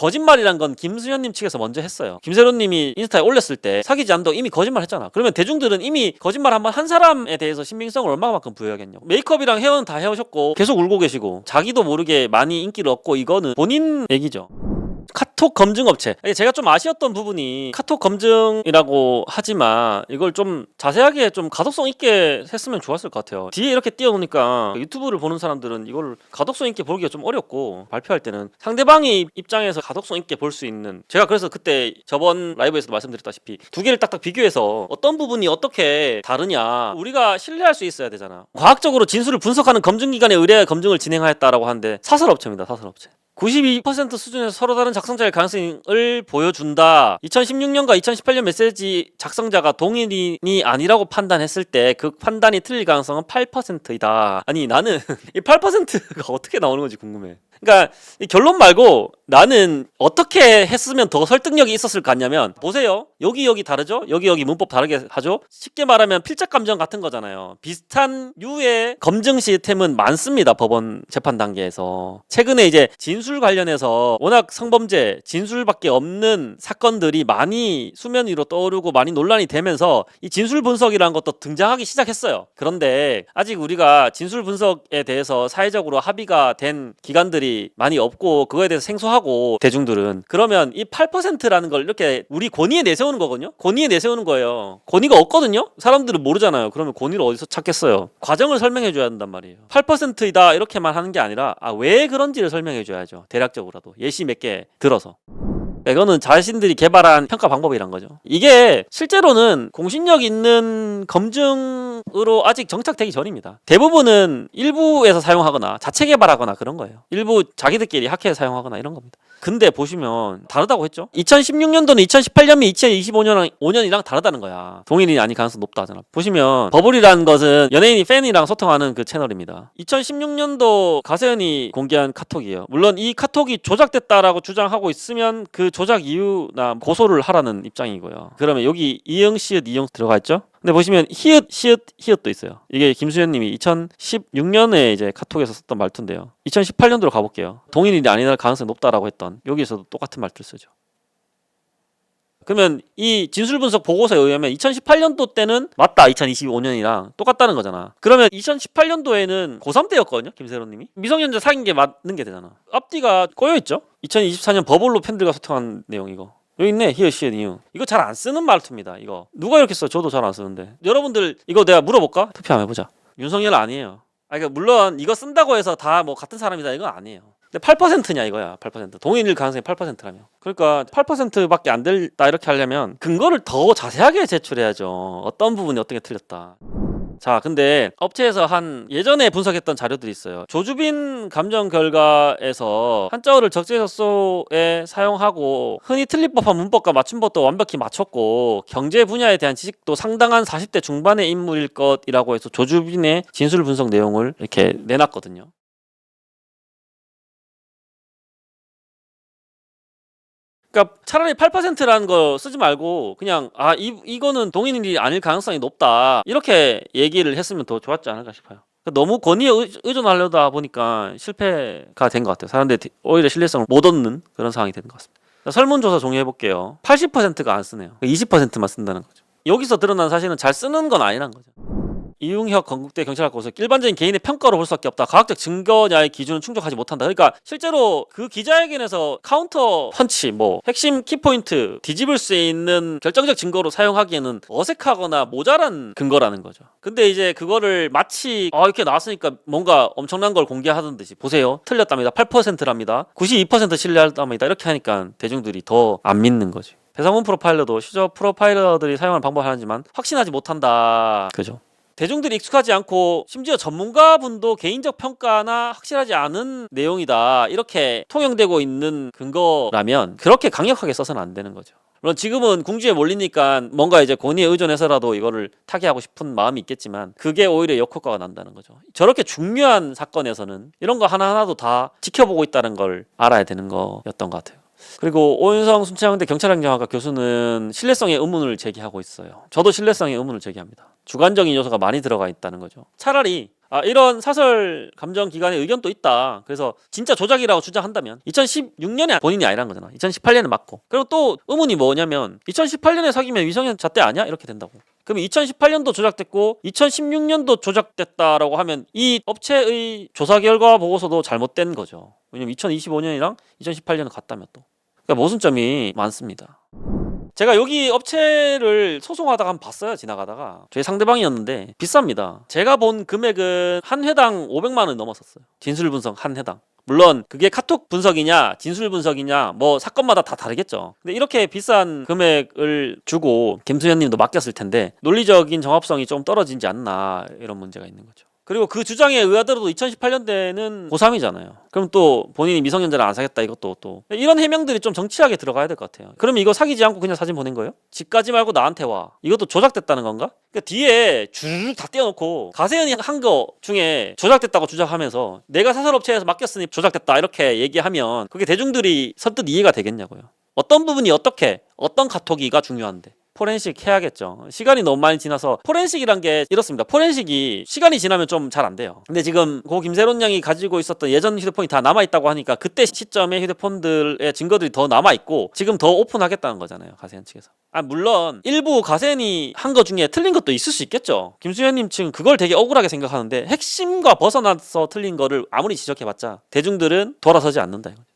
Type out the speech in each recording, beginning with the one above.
거짓말이란 건 김수현님 측에서 먼저 했어요. 김세론님이 인스타에 올렸을 때 사귀지 않도 이미 거짓말 했잖아. 그러면 대중들은 이미 거짓말 한번 한 사람에 대해서 신빙성을 얼마만큼 부여하겠냐고. 메이크업이랑 헤어는 다 해오셨고 계속 울고 계시고 자기도 모르게 많이 인기를 얻고 이거는 본인 얘기죠. 카톡 검증 업체. 제가 좀 아쉬웠던 부분이 카톡 검증이라고 하지만 이걸 좀 자세하게 좀 가독성 있게 했으면 좋았을 것 같아요. 뒤에 이렇게 띄워놓으니까 유튜브를 보는 사람들은 이걸 가독성 있게 보기가 좀 어렵고 발표할 때는 상대방의 입장에서 가독성 있게 볼 수 있는 제가 그래서 그때 저번 라이브에서도 말씀드렸다시피 두 개를 딱딱 비교해서 어떤 부분이 어떻게 다르냐 우리가 신뢰할 수 있어야 되잖아. 과학적으로 진술을 분석하는 검증기관에 의뢰 검증을 진행하였다라고 하는데 사설업체입니다. 사설업체. 92% 수준에서 서로 다른 작성자의 가능성을 보여준다. 2016년과 2018년 메시지 작성자가 동일인이 아니라고 판단했을 때 그 판단이 틀릴 가능성은 8%이다. 아니 나는 이 8%가 어떻게 나오는 건지 궁금해. 그러니까 이 결론 말고 나는 어떻게 했으면 더 설득력이 있었을 것 같냐면 보세요. 여기 여기 다르죠? 여기 여기 문법 다르게 하죠? 쉽게 말하면 필적 감정 같은 거잖아요. 비슷한 유의 검증 시스템은 많습니다. 법원 재판 단계에서. 최근에 이제 진술 관련해서 워낙 성범죄 진술밖에 없는 사건들이 많이 수면 위로 떠오르고 많이 논란이 되면서 이 진술 분석이라는 것도 등장하기 시작했어요. 그런데 아직 우리가 진술 분석에 대해서 사회적으로 합의가 된 기관들이 많이 없고 그거에 대해서 생소하고 대중들은 그러면 이 8%라는 걸 이렇게 우리 권위에 내세우는 거거든요. 권위에 내세우는 거예요. 권위가 없거든요. 사람들은 모르잖아요. 그러면 권위를 어디서 찾겠어요? 과정을 설명해 줘야 한단 말이에요. 8%이다 이렇게만 하는 게 아니라 아, 왜 그런지를 설명해 줘야죠. 대략적으로라도 예시 몇 개 들어서. 그러니까 이거는 자신들이 개발한 평가 방법이란 거죠. 이게 실제로는 공신력 있는 검증 으로 아직 정착되기 전입니다. 대부분은 일부에서 사용하거나 자체 개발하거나 그런 거예요. 일부 자기들끼리 학회에 사용하거나 이런 겁니다. 근데 보시면 다르다고 했죠. 2016년도는 2018년이 2025년 5년이랑 다르다는 거야. 동일인이 아닐 가능성 높다 하잖아. 보시면 버블이라는 것은 연예인이 팬이랑 소통하는 그 채널입니다. 2016년도 가세현이 공개한 카톡이에요. 물론 이 카톡이 조작됐다라고 주장하고 있으면 그 조작 이유나 고소를 하라는 입장이고요. 그러면 여기 이응 시읒 이응 들어가 있죠? 근데 보시면 히읗 시읒 히읗도 있어요. 이게 김수현님이 2016년에 이제 카톡에서 썼던 말투인데요. 2018년도로 가볼게요. 동일인이 아닐 가능성이 높다라고 했던 여기서도 똑같은 말투를 쓰죠. 그러면 이 진술 분석 보고서에 의하면 2018년도 때는 맞다 2025년이랑 똑같다는 거잖아. 그러면 2018년도에는 고3 때였거든요, 김세로님이. 미성년자 사귄 게 맞는 게 되잖아. 앞뒤가 꼬여 있죠. 2024년 버블로 팬들과 소통한 내용 이거. 여기 있네 히어 시어 니유 이거 잘 안 쓰는 말투입니다 이거. 누가 이렇게 써? 저도 잘 안 쓰는데. 여러분들 이거 내가 물어볼까? 투표 한번 해보자. 윤석열 아니에요. 아 그러니까 물론 이거 쓴다고 해서 다 뭐 같은 사람이다 이건 아니에요. 근데 8%냐 이거야 8% 동일일 가능성이 8%라며. 그러니까 8%밖에 안 될다 이렇게 하려면 근거를 더 자세하게 제출해야죠. 어떤 부분이 어떻게 틀렸다 자, 근데 업체에서 한 예전에 분석했던 자료들이 있어요. 조주빈 감정 결과에서 한자어를 적재적소에 사용하고 흔히 틀릴 법한 문법과 맞춤법도 완벽히 맞췄고 경제 분야에 대한 지식도 상당한 40대 중반의 인물일 것이라고 해서 조주빈의 진술 분석 내용을 이렇게 내놨거든요. 그러니까 차라리 8%라는 거 쓰지 말고 그냥 아 이 이거는 동인이 아닐 가능성이 높다 이렇게 얘기를 했으면 더 좋았지 않을까 싶어요. 그러니까 너무 권위에 의- 의존하려다 보니까 실패가 된 것 같아요. 사람들이 오히려 신뢰성을 못 얻는 그런 상황이 되는 것 같습니다. 자, 설문조사 종료해 볼게요. 80%가 안 쓰네요. 20%만 쓴다는 거죠. 여기서 드러난 사실은 잘 쓰는 건 아니란 거죠. 이웅혁 건국대 경찰학 고서 일반적인 개인의 평가로 볼 수밖에 없다. 과학적 증거냐의 기준은 충족하지 못한다. 그러니까 실제로 그 기자회견에서 카운터 펀치, 뭐 핵심 키포인트 뒤집을 수 있는 결정적 증거로 사용하기에는 어색하거나 모자란 근거라는 거죠. 근데 이제 그거를 마치 아 이렇게 나왔으니까 뭔가 엄청난 걸 공개하던 듯이 보세요. 틀렸답니다. 8%랍니다. 92% 신뢰한답니다. 이렇게 하니까 대중들이 더 안 믿는 거지. 배상훈 프로파일러도 시저 프로파일러들이 사용하는 방법 하나지만 확신하지 못한다. 그죠? 대중들이 익숙하지 않고 심지어 전문가분도 개인적 평가나 확실하지 않은 내용이다 이렇게 통용되고 있는 근거라면 그렇게 강력하게 써서는 안 되는 거죠. 물론 지금은 궁지에 몰리니까 뭔가 이제 권위에 의존해서라도 이거를 타개하고 싶은 마음이 있겠지만 그게 오히려 역효과가 난다는 거죠. 저렇게 중요한 사건에서는 이런 거 하나하나도 다 지켜보고 있다는 걸 알아야 되는 거였던 것 같아요. 그리고 오윤성 순천향대 경찰행정학과 교수는 신뢰성의 의문을 제기하고 있어요. 저도 신뢰성의 의문을 제기합니다. 주관적인 요소가 많이 들어가 있다는 거죠. 차라리 아 이런 사설 감정 기관의 의견도 있다. 그래서 진짜 조작이라고 주장한다면 2016년에 본인이 아니란 거잖아. 2018년에 맞고. 그리고 또 의문이 뭐냐면 2018년에 사귀면 위성년 잣대 아니야? 이렇게 된다고. 그럼 2018년도 조작됐고 2016년도 조작됐다라고 하면 이 업체의 조사 결과 보고서도 잘못된 거죠. 왜냐면 2025년이랑 2018년은 같다며 또. 그러니까 모순점이 많습니다. 제가 여기 업체를 소송하다가 한번 봤어요 지나가다가. 저희 상대방이었는데 비쌉니다. 제가 본 금액은 한 회당 500만 원 넘었었어요. 진술 분석 한 회당. 물론 그게 카톡 분석이냐 진술 분석이냐 뭐 사건마다 다 다르겠죠. 근데 이렇게 비싼 금액을 주고 김수현 님도 맡겼을 텐데 논리적인 정합성이 좀 떨어지지 않나 이런 문제가 있는 거죠 그리고 그 주장에 의하더라도 2018년대는 고3이잖아요. 그럼 또 본인이 미성년자를 안 사겠다 이것도 또 이런 해명들이 좀 정치하게 들어가야 될 것 같아요. 그러면 이거 사귀지 않고 그냥 사진 보낸 거예요? 집까지 말고 나한테 와. 이것도 조작됐다는 건가? 그러니까 뒤에 주르륵 다 떼어놓고 가세현이 한 거 중에 조작됐다고 주장하면서 내가 사설업체에서 맡겼으니 조작됐다 이렇게 얘기하면 그게 대중들이 선뜻 이해가 되겠냐고요. 어떤 부분이 어떻게 어떤 카톡이가 중요한데 포렌식 해야겠죠. 시간이 너무 많이 지나서 포렌식이란 게 이렇습니다. 포렌식이 시간이 지나면 좀 잘 안 돼요. 근데 지금 고 김세론 양이 가지고 있었던 예전 휴대폰이 다 남아 있다고 하니까 그때 시점의 휴대폰들의 증거들이 더 남아 있고 지금 더 오픈하겠다는 거잖아요. 가세현 측에서. 아 물론 일부 가세현이 한 거 중에 틀린 것도 있을 수 있겠죠. 김수현님 측은 그걸 되게 억울하게 생각하는데 핵심과 벗어나서 틀린 거를 아무리 지적해봤자 대중들은 돌아서지 않는다. 이거죠.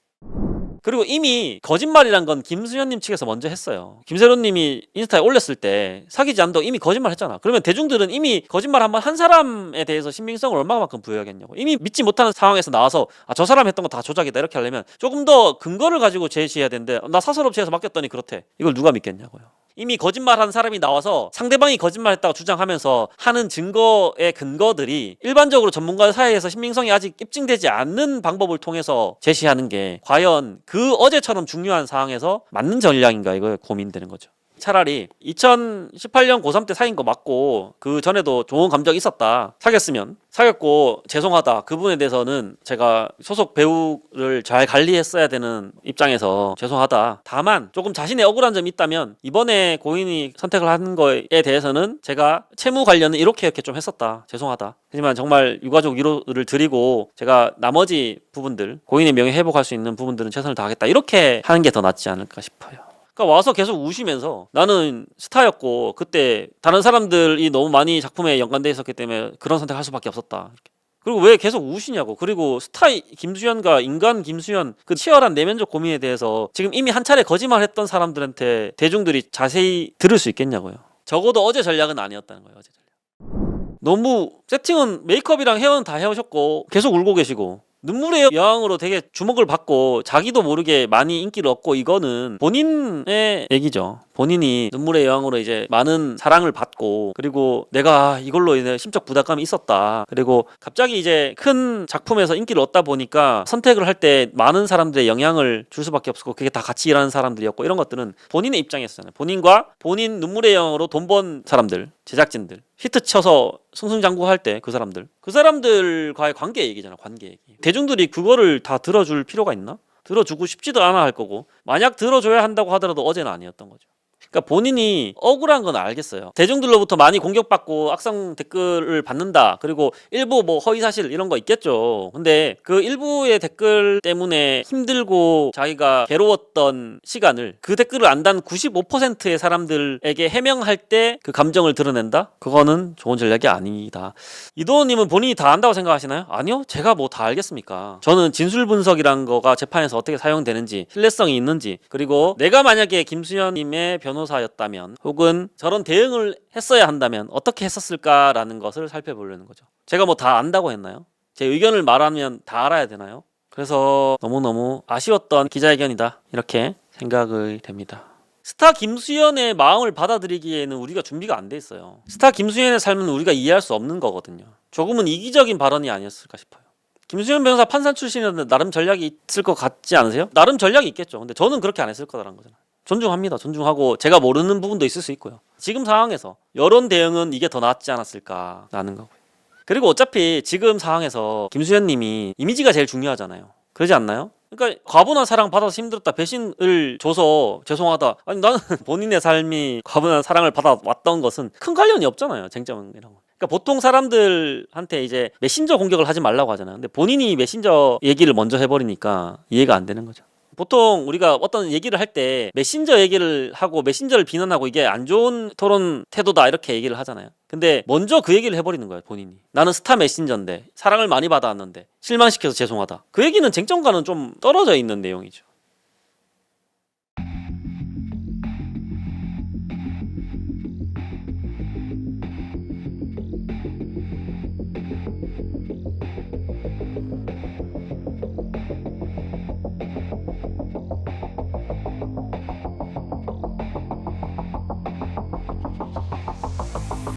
그리고 이미 거짓말이란 건 김수현님 측에서 먼저 했어요. 김세론님이 인스타에 올렸을 때 사귀지 않다고 이미 거짓말 했잖아. 그러면 대중들은 이미 거짓말 한번 한 사람에 대해서 신빙성을 얼마만큼 부여하겠냐고. 이미 믿지 못하는 상황에서 나와서 아, 저 사람 했던 거 다 조작이다 이렇게 하려면 조금 더 근거를 가지고 제시해야 되는데 나 사설업체에서 맡겼더니 그렇대. 이걸 누가 믿겠냐고요. 이미 거짓말한 사람이 나와서 상대방이 거짓말했다고 주장하면서 하는 증거의 근거들이 일반적으로 전문가 사이에서 신빙성이 아직 입증되지 않는 방법을 통해서 제시하는 게 과연 그 어제처럼 중요한 상황에서 맞는 전략인가 이거 고민되는 거죠. 차라리 2018년 고3 때 사귄 거 맞고 그 전에도 좋은 감정이 있었다. 사귀었으면 사귀었고 죄송하다. 그 부분에 대해서는 제가 소속 배우를 잘 관리했어야 되는 입장에서 죄송하다. 다만 조금 자신의 억울한 점이 있다면 이번에 고인이 선택을 한 거에 대해서는 제가 채무 관련은 이렇게 이렇게 좀 했었다. 죄송하다. 하지만 정말 유가족 위로를 드리고 제가 나머지 부분들 고인의 명예 회복할 수 있는 부분들은 최선을 다하겠다. 이렇게 하는 게 더 낫지 않을까 싶어요. 그러니까 와서 계속 우시면서 나는 스타였고 그때 다른 사람들이 너무 많이 작품에 연관돼 있었기 때문에 그런 선택할 수밖에 없었다. 이렇게. 그리고 왜 계속 우시냐고. 그리고 스타 김수현과 인간 김수현 그 치열한 내면적 고민에 대해서 지금 이미 한 차례 거짓말했던 사람들한테 대중들이 자세히 들을 수 있겠냐고요. 적어도 어제 전략은 아니었다는 거예요. 어제 전략. 너무 세팅은 메이크업이랑 헤어는 다 해오셨고 계속 울고 계시고 눈물의 여왕으로 되게 주목을 받고 자기도 모르게 많이 인기를 얻고 이거는 본인의 얘기죠. 본인이 눈물의 여왕으로 이제 많은 사랑을 받고 그리고 내가 이걸로 인해 심적 부담감이 있었다. 그리고 갑자기 이제 큰 작품에서 인기를 얻다 보니까 선택을 할 때 많은 사람들의 영향을 줄 수밖에 없었고 그게 다 같이 일하는 사람들이었고 이런 것들은 본인의 입장이었잖아요. 본인과 본인 눈물의 여왕으로 돈 번 사람들, 제작진들 히트 쳐서 승승장구할 때 그 사람들. 그 사람들과의 관계 얘기잖아 관계 얘기. 대중들이 그거를 다 들어줄 필요가 있나? 들어주고 싶지도 않아 할 거고. 만약 들어줘야 한다고 하더라도 어제는 아니었던 거죠 그러니까 본인이 억울한 건 알겠어요. 대중들로부터 많이 공격받고 악성 댓글을 받는다. 그리고 일부 뭐 허위 사실 이런 거 있겠죠. 근데 그 일부의 댓글 때문에 힘들고 자기가 괴로웠던 시간을 그 댓글을 안단 95%의 사람들에게 해명할 때 그 감정을 드러낸다? 그거는 좋은 전략이 아니다. 이도호님은 본인이 다 안다고 생각하시나요? 아니요. 제가 뭐 다 알겠습니까? 저는 진술 분석이란 거가 재판에서 어떻게 사용되는지 신뢰성이 있는지 그리고 내가 만약에 김수현님의 변 호사였다면 혹은 저런 대응을 했어야 한다면 어떻게 했었을까라는 것을 살펴보려는 거죠. 제가 뭐 다 안다고 했나요? 제 의견을 말하면 다 알아야 되나요? 그래서 너무너무 아쉬웠던 기자회견이다. 이렇게 생각이 됩니다. 스타 김수현의 마음을 받아들이기에는 우리가 준비가 안 돼 있어요. 스타 김수현의 삶은 우리가 이해할 수 없는 거거든요. 조금은 이기적인 발언이 아니었을까 싶어요. 김수현 변호사 판사 출신이었는데 나름 전략이 있을 것 같지 않으세요? 나름 전략이 있겠죠. 근데 저는 그렇게 안 했을 거라는 거잖아요. 존중합니다. 존중하고 제가 모르는 부분도 있을 수 있고요. 지금 상황에서 여론 대응은 이게 더 낫지 않았을까라는 거고요. 그리고 어차피 지금 상황에서 김수현 님이 이미지가 제일 중요하잖아요. 그러지 않나요? 그러니까 과분한 사랑 받아서 힘들었다 배신을 줘서 죄송하다 아니 나는 본인의 삶이 과분한 사랑을 받아왔던 것은 큰 관련이 없잖아요 쟁점이랑 그러니까 보통 사람들한테 이제 메신저 공격을 하지 말라고 하잖아요. 근데 본인이 메신저 얘기를 먼저 해버리니까 이해가 안 되는 거죠. 보통 우리가 어떤 얘기를 할 때 메신저 얘기를 하고 메신저를 비난하고 이게 안 좋은 토론 태도다 이렇게 얘기를 하잖아요. 근데 먼저 그 얘기를 해버리는 거예요 본인이. 나는 스타 메신저인데 사랑을 많이 받아왔는데 실망시켜서 죄송하다. 그 얘기는 쟁점과는 좀 떨어져 있는 내용이죠.